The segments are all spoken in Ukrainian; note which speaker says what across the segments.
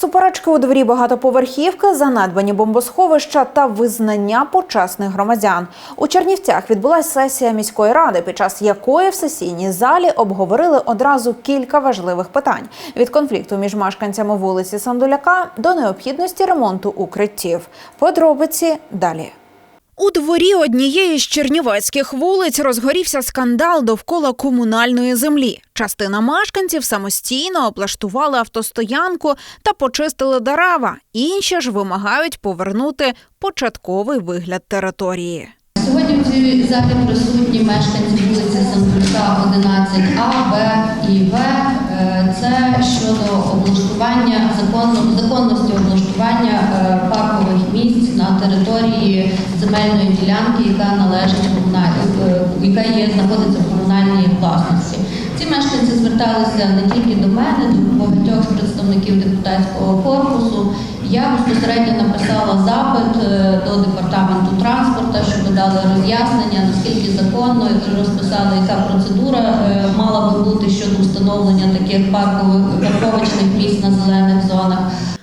Speaker 1: Суперечки у дворі багатоповерхівки, занедбані бомбосховища та визнання почесних громадян. У Чернівцях відбулася сесія міської ради, під час якої в сесійній залі обговорили одразу кілька важливих питань: від конфлікту між мешканцями вулиці Сандуляка до необхідності ремонту укриттів. Подробиці далі. У дворі однієї з чернівецьких вулиць розгорівся скандал довкола комунальної землі. Частина мешканців самостійно облаштували автостоянку та почистили дерева. Інші ж вимагають повернути початковий вигляд території.
Speaker 2: Цій залі присутні мешканці вулиці Санкулька 11А, Б і В. Це щодо облаштування законно, законності облаштування е, паркових місць на території земельної ділянки, яка належить е, яка є знаходиться в комунальній власності. Ці мешканці зверталися не тільки до мене, до багатьох представників депутатського корпусу. Я безпосередньо написала запит е, до департаменту транспорту, дали роз'яснення, наскільки законно і розписали, яка процедура е, мала би бути щодо встановлення таких паркових парковочних місць на зелених зонах.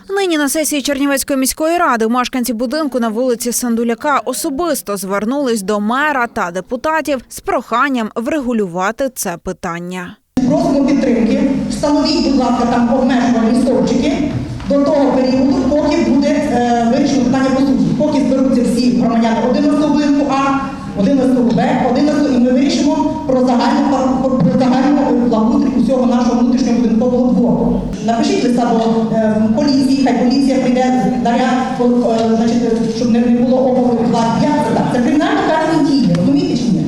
Speaker 1: Нині на сесії Чернівецької міської ради мешканці будинку на вулиці Сандуляка особисто звернулись до мера та депутатів з проханням врегулювати це питання.
Speaker 3: Просимо підтримки. Встановіть, будь ласка, там обмежувальні стовпчики до того періоду, поки буде е, вирішено питання по суті. Поки зберуться всі громадяни 11 будинку А, 11 Б, 11 і ми вирішимо про загальну про, загальну благоустрій усього нашого внутрішнього будинкового двору. Напишіть листа до е, поліції, хай поліція прийде наряд, е, значить, щоб не було обов'язку влади. Як це так? Це кримінально карні дії, розумієте чи ні?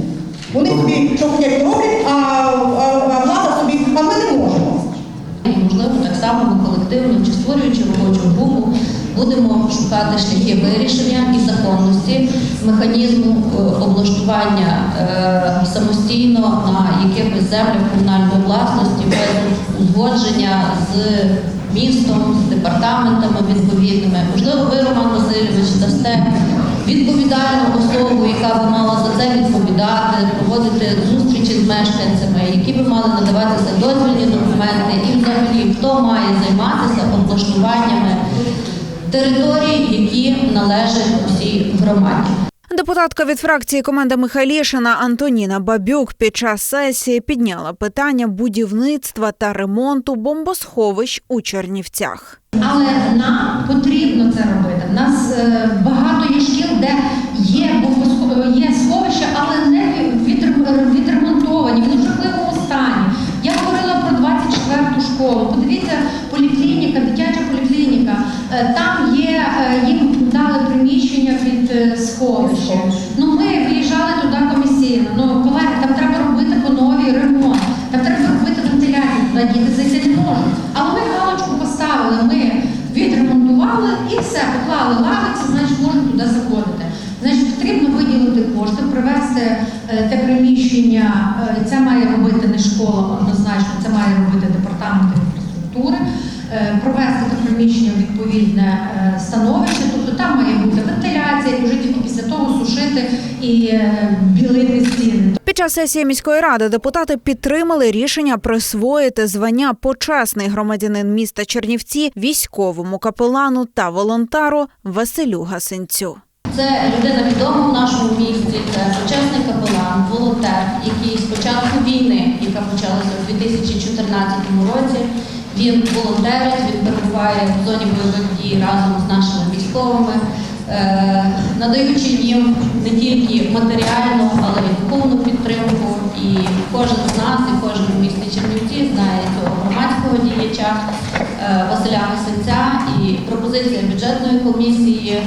Speaker 3: Вони собі що хочуть роблять, а, а, а влада собі, а ми не можемо.
Speaker 2: Можливо, так само ми колективно чи створюючи робочу групу, будемо шукати шляхи вирішення і законності механізму е, облаштування самостійно на якихось землях комунальної власності без узгодження з містом, з департаментами відповідними. Можливо, ви, Роман Васильович, дасте відповідальну особу, яка би мала за це відповідати, проводити зустрічі з мешканцями, які би мали надаватися дозвільні документи, і взагалі хто має займатися облаштуваннями територій, які належать усій громаді.
Speaker 1: Депутатка від фракції команда Михайлішина Антоніна Бабюк під час сесії підняла питання будівництва та ремонту бомбосховищ у Чернівцях.
Speaker 4: Але нам потрібно це робити. У нас е, багато є шкіл, де є бомбосхо- є сховища, але не відрем- відремонтовані, в жахливому стані. Я говорила про 24-ту школу. Подивіться, поліклініка, дитяча поліклініка. Е, Там є, е, їм дали приміщення під е, сховище. Ну ми виїжджали туди комісійно. Ну, колеги, там треба робити по новій ремонт, там треба робити вентиляцію, туди діти зайти не можуть. Але ми галочку поставили, ми відремонтували і все, поклали лавиці, значить можна туди заходити. Значить, потрібно виділити кошти, привести е, те приміщення. е, Це має робити не школа, однозначно, це має робити департамент інфраструктури. е, Провести те приміщення відповідне становище, тобто там має бути вентиляція, і вже тільки після того і е, білити стіни.
Speaker 1: Під час сесії міської ради депутати підтримали рішення присвоїти звання почесний громадянин міста Чернівці військовому капелану та волонтеру Василю Гасенцю.
Speaker 2: Це людина відома в нашому місті, це почесний капелан, волонтер, який з початку війни, яка почалася у 2014 році, він волонтерить, він перебуває в зоні бойових дій разом з нашими військовими, надаючи їм не тільки матеріальну, але й духовну підтримку. І кожен з нас, і кожен в місті Чернівці знає цього громадського діяча е, Василя Гасенця і пропозиція бюджетної комісії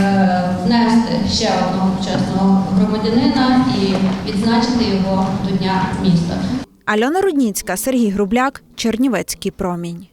Speaker 2: е, внести ще одного почесного громадянина і відзначити його до Дня міста.
Speaker 1: Альона Рудніцька, Сергій Грубляк, Чернівецький промінь.